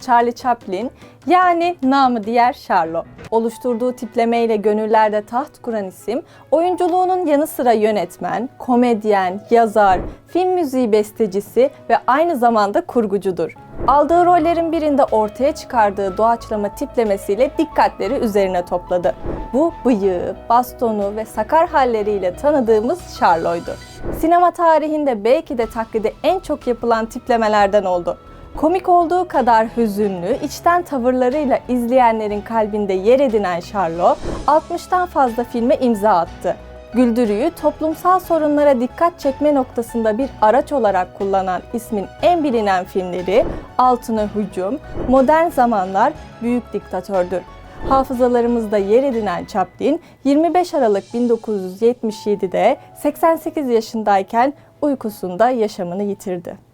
Charlie Chaplin yani namı diğer Charlo. Oluşturduğu tiplemeyle gönüllerde taht kuran isim, oyunculuğunun yanı sıra yönetmen, komedyen, yazar, film müziği bestecisi ve aynı zamanda kurgucudur. Aldığı rollerin birinde ortaya çıkardığı doğaçlama tiplemesiyle dikkatleri üzerine topladı. Bu bıyığı, bastonu ve sakar halleriyle tanıdığımız Charlo'ydu. Sinema tarihinde belki de taklidi en çok yapılan tiplemelerden oldu. Komik olduğu kadar hüzünlü, içten tavırlarıyla izleyenlerin kalbinde yer edinen Charlo, 60'tan fazla filme imza attı. Güldürüyü toplumsal sorunlara dikkat çekme noktasında bir araç olarak kullanan ismin en bilinen filmleri Altına Hücum, Modern Zamanlar, Büyük Diktatördür. Hafızalarımızda yer edinen Chaplin, 25 Aralık 1977'de 88 yaşındayken uykusunda yaşamını yitirdi.